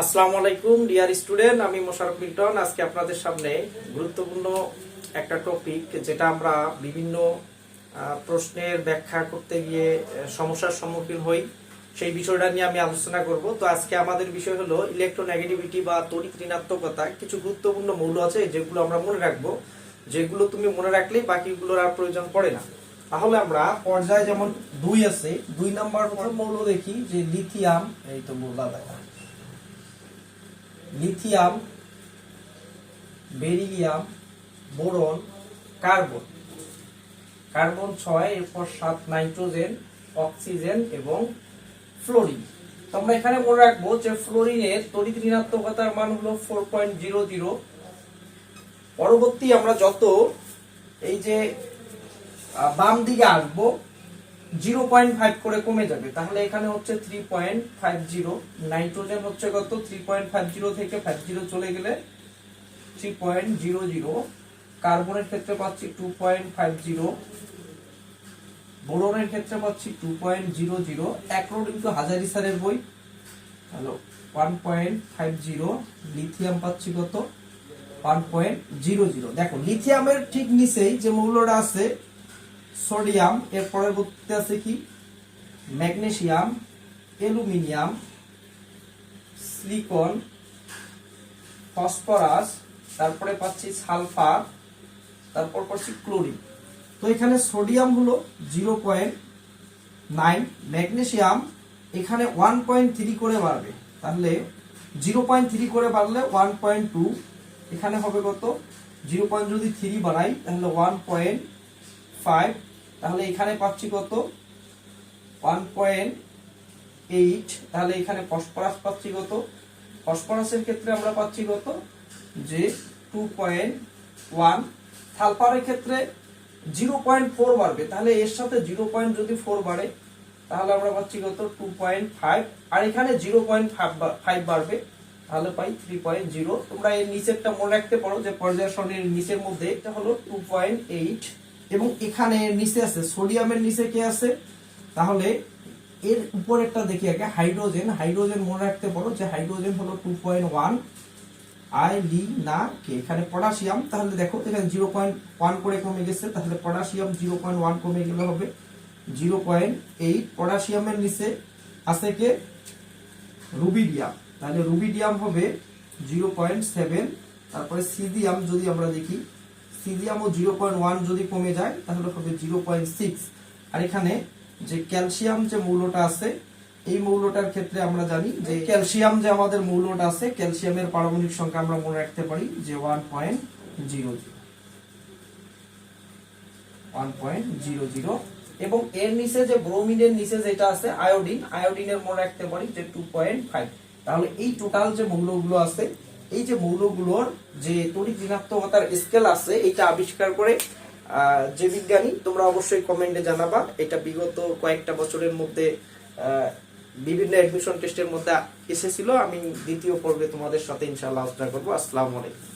আসসালামু আলাইকুম, dear student, আমি মোশারফ মিল্টন। আজকে আপনাদের সামনে গুরুত্বপূর্ণ একটা টপিক, যেটা আমরা বিভিন্ন প্রশ্নের ব্যাখ্যা করতে গিয়ে সমস্যার সম্মুখীন হই। সেই বিষয়টা নিয়ে আমি আলোচনা করব। তো আজকে আমাদের বিষয় হলো ইলেকট্রোনেগেটিভিটি বা তড়িৎ ঋণাত্মকতা। কিছু গুরুত্বপূর্ণ মৌল আছে, যেগুলো আমরা মনে রাখব, যেগুলো তুমি মনে রাখলেই বাকিগুলোর আর প্রয়োজন পড়ে না। তাহলে আমরা পর্যায়ে যেমন দুই আছে, দুই নাম্বার মৌল দেখি, যে লিথিয়াম, এই তো বললা দেখা lithium, beryllium, boron, carbon. Carbon ছয়, এরপর সাত, নাইট্রোজেন, অক্সিজেন এবং ফ্লোরিন। আমরা এখানে মনে রাখব যে ফ্লোরিনের তড়িৎ ঋণাত্মকতার মান হলো ফোর পয়েন্ট জিরো জিরো পরবর্তী আমরা যত এই যে বাম দিকে আসব জিরো পয়েন্ট ফাইভ করে কমে যাবে। তাহলে এখানে হচ্ছে three point five zero nitrogen হচ্ছে কত? থ্রি পয়েন্ট ফাইভ জিরো থেকে ফাইভ জিরো চলে গেলে থ্রি পয়েন্ট জিরো জিরো কার্বনের ক্ষেত্রে পাচ্ছি টু পয়েন্ট ফাইভ জিরো বোরনের ক্ষেত্রে পাচ্ছি two point zero zero according to Hazari স্যারের বই। Hello one point five zero lithium পাচ্ছি কত? ওয়ান পয়েন্ট জিরো জিরো দেখো লিথিয়ামের ঠিক নিচেই যে মৌলটা আছে সোডিয়াম, এর পরবর্তীতে আছে কি? ম্যাগনেসিয়াম, অ্যালুমিনিয়াম, সিলিকন, ফসফরাস, তারপরে পাচ্ছি সালফার, তারপর পাচ্ছি ক্লোরিন। তো এখানে সোডিয়াম হলো জিরো পয়েন্ট নাইন, ম্যাগনেসিয়াম এখানে ওয়ান পয়েন্ট থ্রি করে বাড়বে। তাহলে জিরো পয়েন্ট থ্রি করে বাড়লে ওয়ান পয়েন্ট টু, এখানে হবে কত? জিরো পয়েন্ট যদি থ্রি বাড়াই, তাহলে ওয়ান পয়েন্ট ফাইভ তাহলে এখানে পাচ্ছি কত? ওয়ান পয়েন্ট এইট তাহলে এখানে ফসফরাস পাচ্ছি কত? ফসফরাসের ক্ষেত্রে আমরা পাচ্ছি কত? যে টু পয়েন্ট ওয়ান সালফারের ক্ষেত্রে জিরো পয়েন্ট ফোর বাড়বে, তাহলে এর সাথে জিরো পয়েন্ট যদি ফোর বাড়ে, তাহলে আমরা পাচ্ছি কত? টু পয়েন্ট ফাইভ আর এখানে জিরো পয়েন্ট ফাইভ বাড়বে, তাহলে পাই থ্রি পয়েন্ট জিরো তোমরা এর নিচেরটা মনে রাখতে পারো যে পর্যায় সরণির নিচের মধ্যে এটা হলো টু পয়েন্ট এইট এবং এখানে নিচে আছে, সোডিয়ামের নিচে কে আছে? তাহলে এর উপরেরটা দেখি আগে, হাইড্রোজেন হাইড্রোজেন মনে রাখতে পারো যে হাইড্রোজেন হলো টু পয়েন্ট ওয়ান আই লি না কে এখানে পটাশিয়াম, তাহলে দেখো এখানে জিরো পয়েন্ট ওয়ান করে কমে গেছে, তাহলে পটাশিয়াম জিরো পয়েন্ট ওয়ান কমে গেলে হবে। জিরো পয়েন্ট এইট পটাশিয়ামের নিচে আছে কে? রুবিডিয়াম, তাহলে রুবিডিয়াম হবে জিরো পয়েন্ট সেভেন তারপরে সিডিয়াম যদি আমরা দেখি সিডিয়ামও জিরো যদি কমে যায়, তাহলে হবে জিরো পয়েন্ট সিক্স। আর এখানে যে ক্যালসিয়াম যে মৌলটা আছে, এই মৌলটার ক্ষেত্রে আমরা জানি যে ক্যালসিয়াম যে আমাদের মৌলটা আছে, ক্যালসিয়ামের পারমাণবিক সংখ্যা আমরা মনে রাখতে পারি যে one point zero. One point zero zero. এবং এর নিচে যে ব্রোমিনের নিচে যেটা আছে, আয়োডিন, আয়োডিনের মনে রাখতে পারি যে টু পয়েন্ট ফাইভ। তাহলে এই টোটাল যে মৌলগুলো আছে এই যে মৌলগুলোর যে তড়িৎ ঋণাত্মকতার স্কেল আছে, এটা আবিষ্কার করে যে বিজ্ঞানী, তোমরা অবশ্যই কমেন্টে জানাবা। এটা বিগত কয়েকটা বছরের মধ্যে বিভিন্ন অ্যাডমিশন টেস্টের মধ্যে এসেছিল। আমি দ্বিতীয় পর্বে তোমাদের সাথে ইনশাল্লাহ আলোচনা করব। আসসালামু আলাইকুম।